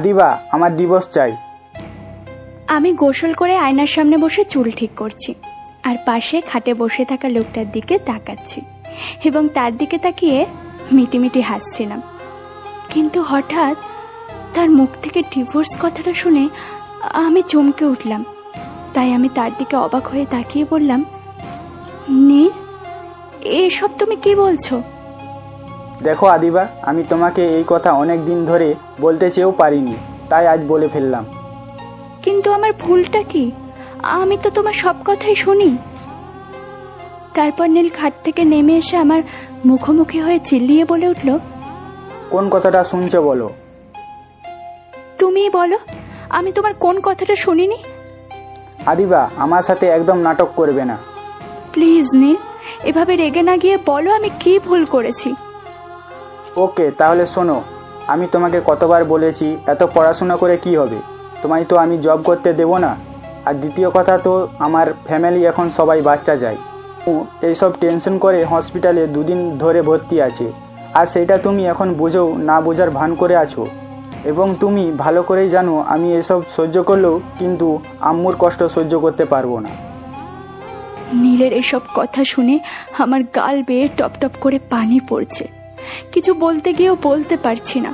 আদিবা, আমার ডিভোর্স চাই। আমি গোসল করে আয়নার সামনে বসে চুল ঠিক করছি, আর পাশে খাটে বসে থাকা লোকটার দিকে তাকাচ্ছি, এবং তার দিকে তাকিয়ে মিটিমিটি হাসছিলাম। কিন্তু হঠাৎ তার মুখ থেকে ডিভোর্স কথাটা শুনে আমি চমকে উঠলাম। তাই আমি তার দিকে অবাক হয়ে তাকিয়ে বললাম, নীল, এসব তুমি কি বলছো? দেখো আদিবা আমি তোমাকে এই কথা অনেক দিন ধরে বলতে চেয়েও পারিনি তাই আজ বলে ফেললাম। কিন্তু আমার ভুলটা কি? আমি তো তোমার সব কথাই শুনি। তারপর নীল খাট থেকে নেমে এসে আমার মুখোমুখি হয়ে চিল্লিয়ে বলে উঠল কোন কথাটা শুনছো বলো? তুমিই বলো আমি তোমার কোন কথাটা শুনিনি? আদিবা আমার সাথে একদম নাটক করবে না। প্লিজ নীল এভাবে রেগে না গিয়ে বলো আমি কি ভুল করেছি। ওকে, তাহলে শোনো, আমি তোমাকে কতবার বলেছি, এত পড়াশোনা করে কি হবে? তোমায় তো আমি জব করতে দেবো না। আর দ্বিতীয় কথা তো, আমার ফ্যামিলি এখন সবাই বাচ্চা চায় ও, এইসব টেনশন করে হসপিটালে দুদিন ধরে ভর্তি আছে। আর সেটা তুমি এখন বুঝো, না বোঝার ভান করে আছো। এবং তুমি ভালো করেই জানো, আমি এসব সহ্য করলেও কিন্তু আম্মুর কষ্ট সহ্য করতে পারব না। নীলের এসব কথা শুনে আমার গাল বেয়ে টপ টপ করে পানি পড়ছে। কিছু বলতে গিয়েও বলতে পারছি না।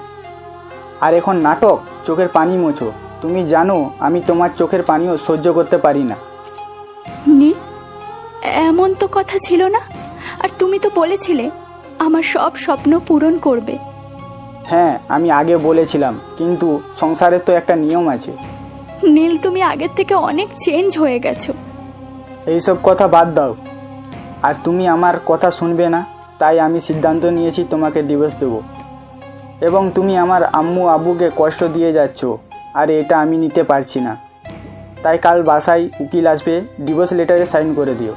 আর এখন নাটক চোখের পানি মোছো। তুমি জানো আমি তোমার চোখের পানিও সহ্য করতে পারি না। নীল এমন তো কথা ছিল না। আর তুমি তো বলেছিলে আমার সব স্বপ্ন পূরণ করবে। হ্যাঁ আমি আগে বলেছিলাম কিন্তু সংসারের তো একটা নিয়ম আছে। নীল তুমি আগের থেকে অনেক চেঞ্জ হয়ে গেছো। এইসব কথা বাদ দাও। আর তুমি আমার কথা শুনবে না? তাই আমি সিদ্ধান্ত নিয়েছি তোমাকে ডিভোর্স দেবো। এবং তুমি আমার আম্মু আব্বুকে কষ্ট দিয়ে যাচ্ছ, আর এটা আমি নিতে পারছি না। তাই কাল বাসায় উকিল আসবে ডিভোর্স লেটারে সাইন করে দিও।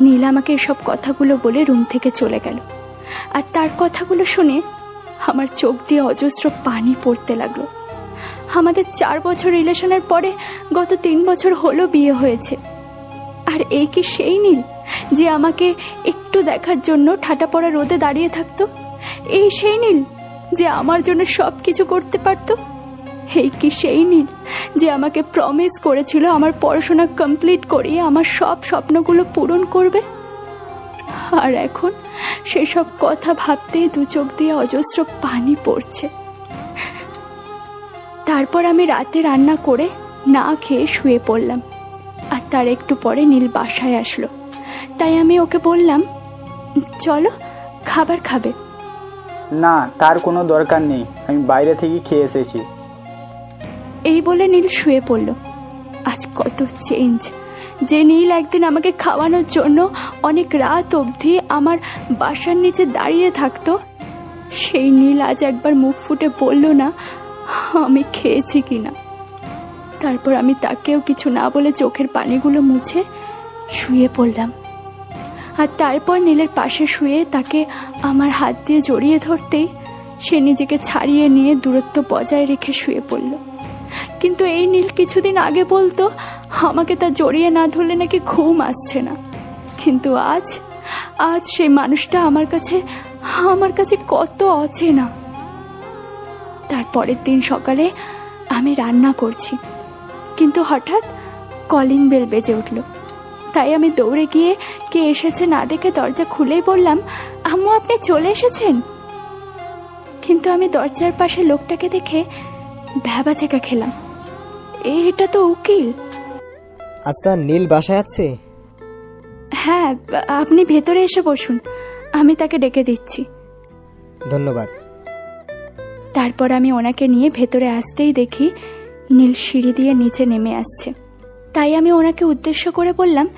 নীল আমাকে এসব কথাগুলো বলে রুম থেকে চলে গেল। আর তার কথাগুলো শুনে আমার চোখ দিয়ে অজস্র পানি পড়তে লাগল। আমাদের চার বছর রিলেশনের পরে গত তিন বছর হলো বিয়ে হয়েছে। আর এই কি সেই নীল? যে আমাকে একটু দেখার জন্য ঠাটা পড়া রোদে দাঁড়িয়ে থাকতো। এই সেই নীল যে আমার জন্য সব কিছু করতে পারতো। এই কি সেই নীল যে আমাকে প্রমিস করেছিল আমার পড়াশোনা কমপ্লিট করিয়ে আমার সব স্বপ্নগুলো পূরণ করবে। আর এখন সেসব কথা ভাবতেই দু চোখ দিয়ে অজস্র পানি পড়ছে। তারপর আমি রাতে রান্না করে না খেয়ে শুয়ে পড়লাম। আর তার একটু পরে নীল বাসায় আসলো। তাই আমি ওকে বললাম চলো খাবার খাবে। না তার কোনো দরকার নেই। আমি বাইরে থেকে খেয়ে এসেছি। এই বলে নীল শুয়ে পড়ল। আজ কত চেঞ্জ যে নীল একদিন আমাকে খাওয়ানোর জন্য অনেক রাত অবধি আমার বাসার নিচে দাঁড়িয়ে থাকতো সেই নীল আজ একবার মুখ ফুটে বলল না আমি খেয়েছি কিনা? তারপর আমি তাকেও কিছু না বলে চোখের পানিগুলো মুছে শুয়ে পড়লাম। আর তারপর নীলের পাশে শুয়ে তাকে আমার হাত দিয়ে জড়িয়ে ধরতেই সে নিজেকে ছাড়িয়ে নিয়ে দূরত্ব বজায় রেখে শুয়ে পড়ল। কিন্তু এই নীল কিছুদিন আগে বলতো, আমাকে তা জড়িয়ে না ধরলে নাকি ঘুম আসছে না। কিন্তু আজ আজ সেই মানুষটা আমার কাছে আমার কাছে কত অচেনা। তারপরের দিন সকালে আমি রান্না করছি, কিন্তু হঠাৎ কলিং বেল বেজে উঠল। তাই আমি দৌড়ে গিয়ে কে এসেছে না দেখে দরজা খুলেই বললাম আম্মু আপনি চলে এসেছেন? কিন্তু আমি দরজার পাশে লোকটাকে দেখে ভ্যাবা চেকা খেলাম। এটা তো উকিল? আচ্ছা নীল বাসায় আছে? হ্যাঁ আপনি ভেতরে এসে বসুন আমি তাকে ডেকে দিচ্ছি। ধন্যবাদ। তারপর আমি ওনাকে নিয়ে ভেতরে আসতেই দেখি নীল সিঁড়ি দিয়ে নিচে নেমে আসছে। তাই আমি ওনাকে উদ্দেশ্য করে বললাম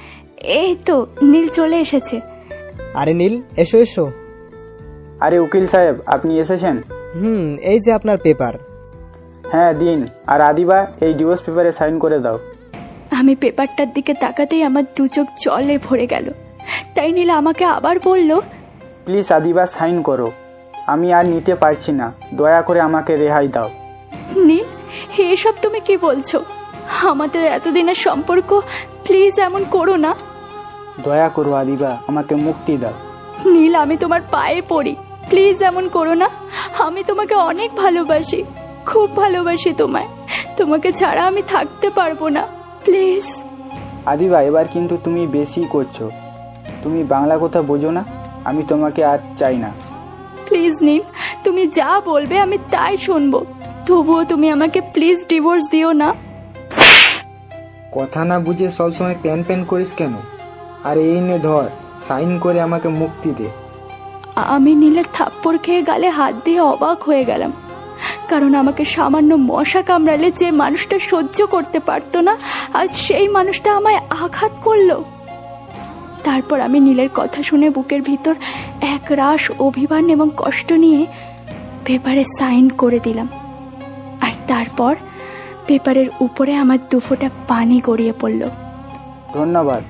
এই তো নীল চলে এসেছে। আরে নীল এসো এসো। আরে উকিল সাহেব আপনি এসেছেন? হুম এই যে আপনার পেপার। হ্যাঁ দিন। আর আদিবা এই ডিভোর্স পেপারে সাইন করে দাও। আমি পেপারটার দিকে তাকাতেই আমার দু চোখ জলে ভরে গেল। তাই নীল আমাকে আবার বলল প্লিজ আদিবা সাইন করো। আমি আর নিতে পারছি না। দয়া করে আমাকে রেহাই দাও। নীল এসব তুমি কি বলছো? আমাদের এতদিনের সম্পর্ক প্লিজ এমন করো না। দয়া করো আদিবা আমাকে মুক্তি দাও। নীল আমি তোমার পায়ে পড়ি। প্লিজ এমন করো না। আমি তোমাকে অনেক ভালোবাসি খুব ভালোবাসি তোমায়। তোমাকে ছাড়া আমি থাকতে পারব না প্লিজ আদিবা এবার কিন্তু তুমি বেশি করছ। তুমি বাংলা কথা বোঝো না আমি তোমাকে আর চাই না। প্লিজ নীল তুমি যা বলবে আমি তাই শুনব। তবুও তুমি আমাকে প্লিজ ডিভোর্স দিও না। কথা না বুঝে সবসময় প্যান প্যান করিস কেন? আর এই নে ধর, সাইন করে আমাকে মুক্তি দে। আমি নীলের থাপ্পড় খেয়ে গালে হাত দিয়ে অবাক হয়ে গেলাম। কারণ আমাকে সামান্য মশা কামড়ালে যে মানুষটা সহ্য করতে পারতো না, আজ সেই মানুষটা আমায় আঘাত করল। তারপর আমি নীলের কথা শুনে বুকের ভিতর এক রাশ অভিমান এবং কষ্ট নিয়ে পেপারে সাইন করে দিলাম। আর তারপর পেপারের উপরে আমার দুফোটা পানি গড়িয়ে পড়ল। ধন্যবাদ।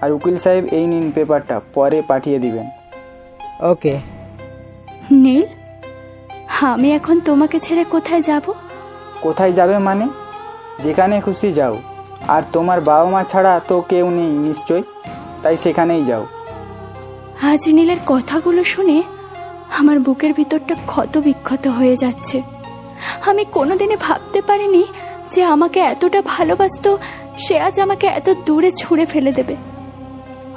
আর উকিল সাহেব এই নিন পেপারটা পরে পাঠিয়ে দিবেন। ওকে। নীল আমি এখন তোমাকে ছেড়ে কোথায় যাব? কোথায় যাবে মানে? যেখানে খুশি যাও। আর তোমার বাবা মা ছাড়া তো কেউ নেই নিশ্চয় তাই সেখানেই যাও। আজ নীলের কথাগুলো শুনে আমার বুকের ভিতরটা ক্ষত বিক্ষত হয়ে যাচ্ছে। আমি কোনোদিনই ভাবতে পারিনি যে আমাকে এতটা ভালোবাসতো সে আজ আমাকে এত দূরে ছুঁড়ে ফেলে দেবে।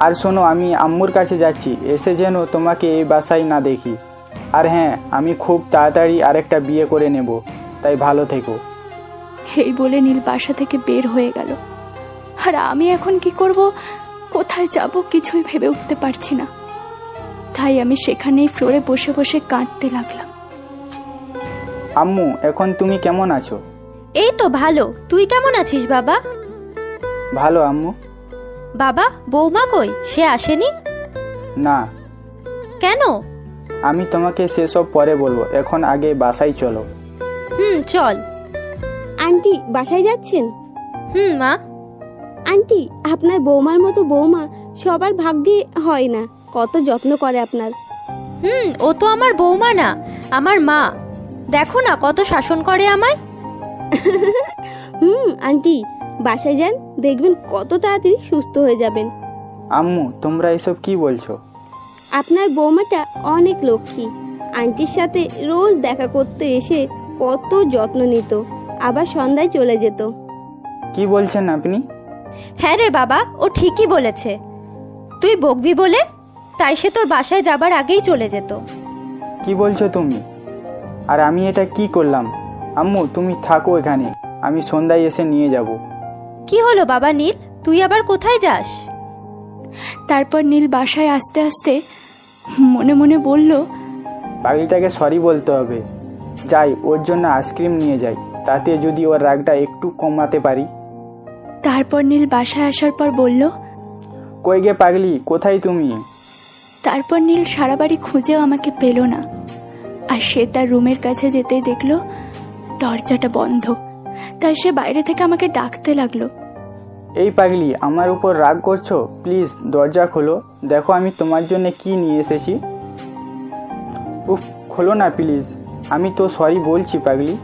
আর শোনো আমি আম্মুর কাছে যাচ্ছি এসে যেন তোমাকে এই বাসায় না দেখি। আর হ্যাঁ আমি খুব তাড়াতাড়ি আরেকটা বিয়ে করে নেব তাই ভালো থেকো। এই বলে নীল বাসা থেকে বের হয়ে গেল। আর আমি এখন কি করব? কোথায় যাব কিছুই ভেবে উঠতে পারছি না। তাই আমি সেখানেই ফ্লোরে বসে বসে কাঁদতে লাগলাম। আম্মু এখন তুমি কেমন আছো? এই তো ভালো। তুই কেমন আছিস বাবা? ভালো আম্মু। বাবা বৌমা কই? সে আসেনি? না। কেন? আমি তোমাকে সেসব পরে বলব। এখন আগে বাসায় চলো। হুম চল। আন্টি বাসায় যাচ্ছেন? হুম মা। আন্টি আপনার বৌমার মতো বৌমা সবার ভাগ্যে হয় না। কত যত্ন করে আপনার। হুম ও তো আমার বৌমা না আমার মা। দেখো না কত শাসন করে আমায়। হুম আন্টি বাসায় যান দেখবেন কত তাড়াতাড়ি সুস্থ হয়ে যাবেন। আম্মু তোমরা এসব কি বলছো? আপনার বৌমাটা অনেক লক্ষ্মী। আন্টির সাথে রোজ দেখা করতে এসে কত যত্ন নিত আবার সন্ধ্যায় চলে যেত। কি বলছেন আপনি? হ্যাঁ রে বাবা ও ঠিকই বলেছে। তুই বকবি বলে? তাই সে তোর বাসায় যাবার আগেই চলে যেত। কি বলছো তুমি? আর আমি এটা কি করলাম? আম্মু তুমি থাকো এখানে। আমি সন্ধ্যায় এসে নিয়ে যাব। কি হলো বাবা নীল? তুই আবার কোথায় যাস? তারপর নীল বাসায় আস্তে আস্তে মনে মনে বলল পাগলিটাকে সরি বলতে হবে। যাই ওর জন্য আইসক্রিম নিয়ে যাই। তাতে যদি ওর রাগটা একটু কমাতে পারি। তারপর নীল বাসায় আসার পর বলল কই গে পাগলি? কোথায় তুমি? তারপর নীল সারা বাড়ি খুঁজেও আমাকে পেল না। আর সে তার রুমের কাছে যেতেই দেখল দরজাটা বন্ধ। তাই সে বাইরে থেকে আমাকে ডাকতে লাগল। এই পাগলি আমার উপর রাগ করছ? প্লিজ দরজা খোলো। দেখো আমি তোমার জন্য কি নিয়ে এসেছি। উফ খোলো না প্লিজ। আমি তো সরি বলছি পাগলি।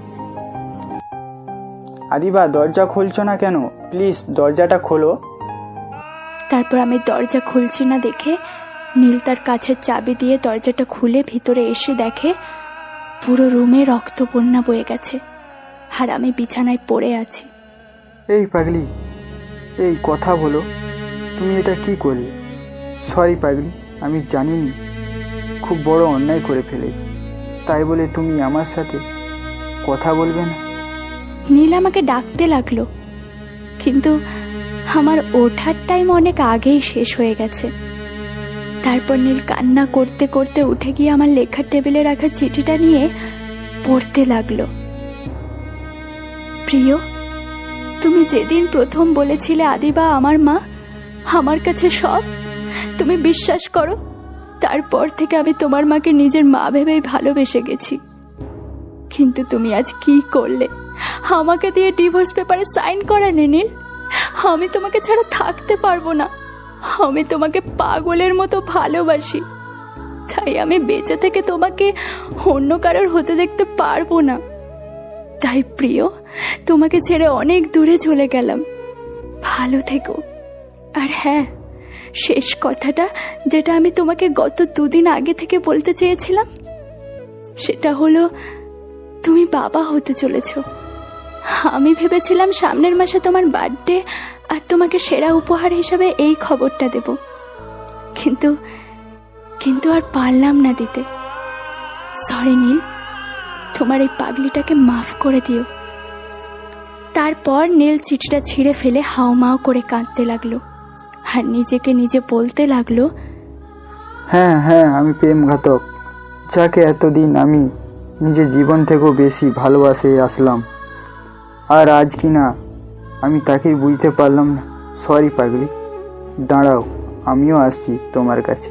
আদিবা দরজা খুলছো না কেন? প্লিজ দরজাটা খোলো। তারপর আমি দরজা খুলছি না দেখে নীল তার কাছের চাবি দিয়ে দরজাটা খুলে ভিতরে এসে দেখে পুরো রুমে রক্ত বন্যা বয়ে গেছে। আর আমি বিছানায় পড়ে আছি। এই পাগলি এই কথা বলো। তুমি এটা কি করলে? সরি পাগলি আমি জানিনি। খুব বড় অন্যায় করে ফেলেছি। তাই বলে তুমি আমার সাথে কথা বলবে না? নীল আমাকে ডাকতে লাগল। কিন্তু আমার ওঠার টাইম অনেক আগেই শেষ হয়ে গেছে। তারপর নীল কান্না করতে করতে উঠে গিয়ে আমার লেখার টেবিলে রাখা চিঠিটা নিয়ে পড়তে লাগল। প্রিয়, তুমি যেদিন প্রথম বলেছিলে আদিবা আমার মা, আমার কাছে সব, তুমি বিশ্বাস করো, তারপর থেকে আমি তোমার মাকে নিজের মা ভেবেই ভালোবেসে গেছি। কিন্তু তুমি আজ কি করলে? আমাকে দিয়ে ডিভোর্স পেপারে সাইন করালে নীল, আমি তোমাকে ছাড়া থাকতে পারব না। আমি তোমাকে পাগলের মতো ভালোবাসি। তাই আমি বেঁচে থেকে তোমাকে অন্য কারোর হতে দেখতে পারব না। তাই প্রিয়, তোমাকে ছেড়ে অনেক দূরে চলে গেলাম। ভালো থেকো। আর হ্যাঁ শেষ কথাটা যেটা আমি তোমাকে গত দুদিন আগে থেকে বলতে চেয়েছিলাম, সেটা হলো, তুমি বাবা হতে চলেছ। আমি ভেবেছিলাম সামনের মাসে তোমার বার্থডে আর তোমাকে সেরা উপহার হিসাবে এই খবরটা দেব। কিন্তু কিন্তু আর পারলাম না দিতে। সরি নীল। তোমার এই পাগলিটাকে মাফ করে দিও। তারপর নীল চিঠিটা ছিঁড়ে ফেলে হাওমাও করে কাঁদতে লাগল। আর নিজেকে নিজে বলতে লাগল হ্যাঁ হ্যাঁ আমি প্রেমঘাতক। যাকে এতদিন আমি নিজের জীবন থেকেও বেশি ভালোবাসে আসলাম। আর আজ কি না, আমি তাকে বুঝতে পারলাম না। সরি পাগলি। দাঁড়াও, আমিও আসছি তোমার কাছে।